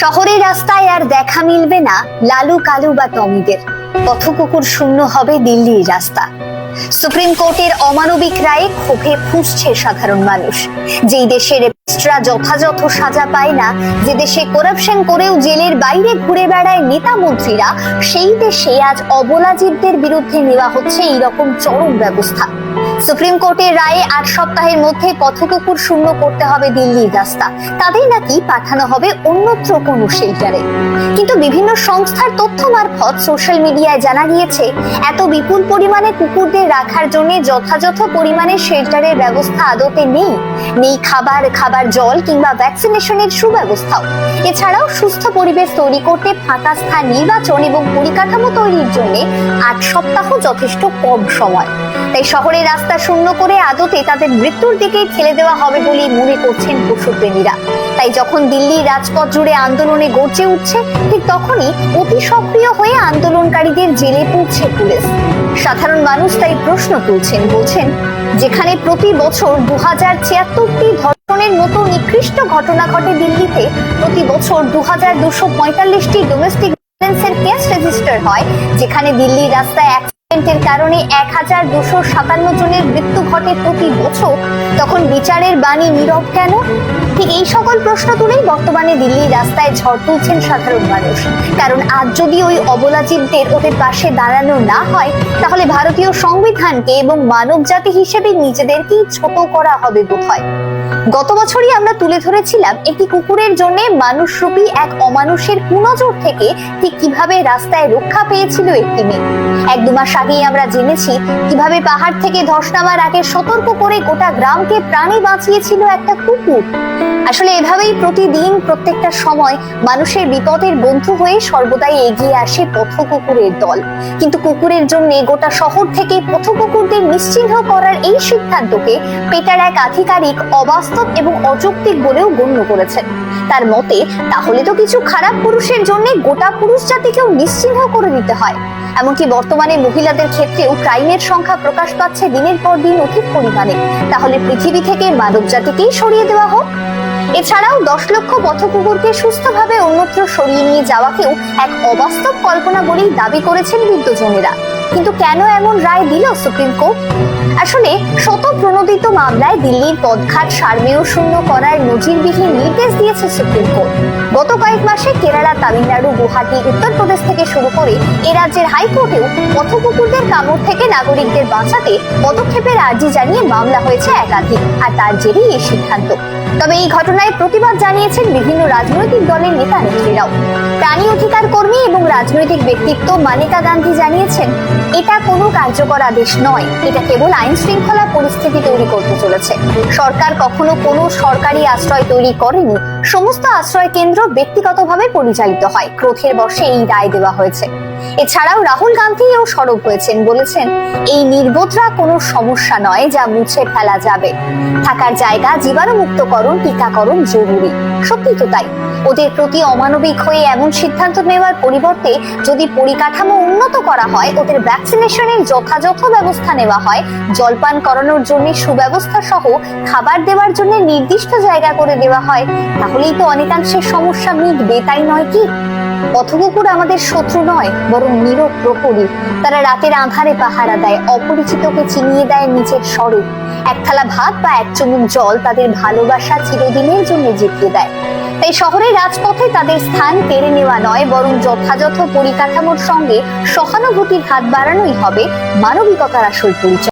শহরের রাস্তায় আর দেখা মিলবে না লালু, কালু বা টমিদের। পথকুকুর শূন্য হবে দিল্লির রাস্তা। সুপ্রিম কোর্টের অমানবিক রায়ে ক্ষোভে ফুসছে সাধারণ মানুষ। যেই দেশের রেপিস্টরা যথাযথ সাজা পায় না, যে দেশে করাপশন করেও জেলের বাইরে ঘুরে বেড়ায় নেতা মন্ত্রীরা, সেই দেশে আজ অবলাজিতদের বিরুদ্ধে নেওয়া হচ্ছে এইরকম চরম ব্যবস্থা। সুপ্রিম কোর্টের রায়ে আট সপ্তাহের মধ্যে পথকুকুর শূন্য করতে হবে দিল্লির রাস্তা। তাদের নাকি পাঠানো হবে অন্যত্র কোনো শেল্টারে। কিন্তু বিভিন্ন সংস্থার তথ্য মারফত সোশ্যাল মিডিয়ায় জানা গিয়েছে, এত বিপুল পরিমাণে কুকুরদের রাখার জন্য যথাযথ পরিমাণে শেল্টারের ব্যবস্থা আদতে নেই। নেই খাবার খাবার জল কিংবা ভ্যাকসিনেশনের সুব্যবস্থাও। এছাড়াও সুস্থ পরিবেশ তৈরি করতে ফাঁকা স্থান নির্বাচন এবং পরিকাঠামো তৈরির জন্য আট সপ্তাহ যথেষ্ট কম সময়। তাই শহরের রাস্তা শূন্য করে আদতে তাদের মৃত্যুর দিকেই ঠেলে দেওয়া হবে বলেই মনে করছেন পশুপ্রেমীরা। তাই যখন দিল্লির রাজপথ জুড়ে আন্দোলনে গর্জে উঠছে, ঠিক তখনই অতি সক্রিয় হয়ে আন্দোলনকারীদের জেলে পড়ছে পুলিশ। সাধারণ মানুষ তাই প্রশ্ন তুলছেন, বলছেন, যেখানে প্রতি বছর দু হাজার ছিয়াত্তরটি ধর্ষণের মতো নিকৃষ্ট ঘটনা ঘটে দিল্লিতে, প্রতি বছর দু হাজার দুশো পঁয়তাল্লিশটি ডোমেস্টিক ভায়োলেন্সের কেস রেজিস্টার হয়, যেখানে দিল্লির রাস্তায় অ্যাক্সিডেন্টের কারণে এক হাজার দুশো সাতান্ন জনের মৃত্যু ঘটে প্রতি বছর। তখন বিচারের বাণী নীরব কেন? ঠিক এই সকল প্রশ্ন তুলেই বর্তমানে দিল্লির রাস্তায় ঝড় তুলছেন সাধারণ মানুষ। কারণ আজ যদি ওই অবলাজিতদের ওদের পাশে দাঁড়ানো না হয়, তাহলে ভারতীয় সংবিধানকে এবং মানব জাতি হিসেবে নিজেদেরকেই ছোট করা হবে বোধহয়। গত বছরই আমরা তুলে ধরেছিলাম একটি কুকুরের জন্য মানুষরূপী এক অমানুষের কুনজর থেকে ঠিক কীভাবে রাস্তায় রক্ষা পেয়েছিল একটি মেয়ে। এক দু মাস আগেই আমরা জেনেছি কীভাবে পাহাড় থেকে ধস নামার আগে সতর্ক করে গোটা গ্রামকে প্রাণে বাঁচিয়েছিল একটা কুকুর। আসলে এভাবেই প্রতিদিন প্রত্যেকটা সময় মানুষের বিপদের বন্ধু হয়ে সর্বদাই এগিয়ে আসে পথ কুকুরের দল। কিন্তু কুকুরের জন্য গোটা শহর থেকে পথ কুকুরদের নিশ্চিহ্ন করার এই সিদ্ধান্তকে পেটার এক আধিকারিক অবাস্তব এবং অযৌক্তিক বলেও গণ্য করেছেন। তার মতে, তাহলে তো কিছু খারাপ পুরুষের জন্য গোটা পুরুষ জাতিকেও নিশ্চিহ্ন করে দিতে হয়। এমনকি বর্তমানে মহিলাদের ক্ষেত্রেও ক্রাইমের সংখ্যা প্রকাশ পাচ্ছে দিনের পর দিন অধিক পরিমাণে। তাহলে পৃথিবী থেকে মানব জাতিকেই সরিয়ে দেওয়া হোক। এছাড়াও দশ লক্ষ পথকুকুরকে সুস্থভাবে অন্যত্র সরিয়ে নিয়ে যাওয়াকেও এক অবাস্তব কল্পনা বলেই দাবি করেছেন বিদ্যজনেরা কিন্তু কেন এমন রায় দিল সুপ্রিম কোর্ট? আসলে শত প্রণোদিত মামলায় দিল্লির পদঘাট সারমেয় শূন্য করার নজিরবিহীন নির্দেশ দিয়েছে সুপ্রিম কোর্ট। গত কয়েক মাসে কেরালা, তামিলনাড়ু, গুয়াহাটি, উত্তরপ্রদেশ থেকে শুরু করে এ রাজ্যের হাইকোর্টেও পথকুকুরদের কামড় থেকে নাগরিকদের বাঁচাতে পদক্ষেপের আর্জি জানিয়ে মামলা হয়েছে একাধিক, আর তার জেরেই এই সিদ্ধান্ত। তবে এই ঘটনায় প্রতিবাদ জানিয়েছেন বিভিন্ন রাজনৈতিক দলের নেতা নেত্রীরাও। প্রাণী অধিকার কর্মী এবং রাজনৈতিক ব্যক্তিত্ব মানিকা গান্ধী জানিয়েছেন, এটা কোনো কার্যকর আদেশ নয়। এটা কেবল আইন শৃঙ্খলা পরিস্থিতি তৈরি করতে চলেছে। সরকার কখনো কোনো সরকারি আশ্রয় তৈরি করেনি। সমস্ত আশ্রয় কেন্দ্র ব্যক্তিগতভাবে পরিচালিত হয়। ক্রোধের বশে এই রায় দেওয়া হয়েছে। এছাড়াও রাহুল গান্ধীও সরব হয়েছেন বলেছেন, এই নির্বোধরা কোনো সমস্যা নয়, যা মুছে ফেলা যাবে। থাকার জায়গা জীবাণুমুক্তকরণ, টিকাকরণ জরুরি। সত্যি তো তাই। ওদের প্রতি অমানবিক হয়ে এমন সিদ্ধান্ত নেওয়ার পরিবর্তে যদি পরিকাঠামো উন্নত করা হয়, ওদের ভ্যাকসিনেশনের যথাযথ ব্যবস্থা নেওয়া হয়। জলপান করানোর জন্য সুব্যবস্থা সহ খাবার দেওয়ার জন্য নির্দিষ্ট জায়গা করে দেওয়া হয়। তাহলেই তো অনেকাংশের সমস্যা মিটবে, তাই নয় কি? পথকুকুর আমাদের শত্রু নয়, বরং নীরব প্রহরী। তারা রাতের আধারে পাহারা দেয়, অপরিচিতকে চিনিয়ে দেয় নিজের স্বরে এক থালা ভাত বা এক চুমুক জল তাদের ভালোবাসা চিরদিনের জন্য জিতিয়ে দেয়। তাই শহরের রাজপথে তাদের স্থান কেড়ে নেওয়া নয়, বরং যথাযথ পরিকাঠামোর সঙ্গে সহানুভূতির হাত বাড়ানোই হবে মানবিকতার আসল পরিচয়।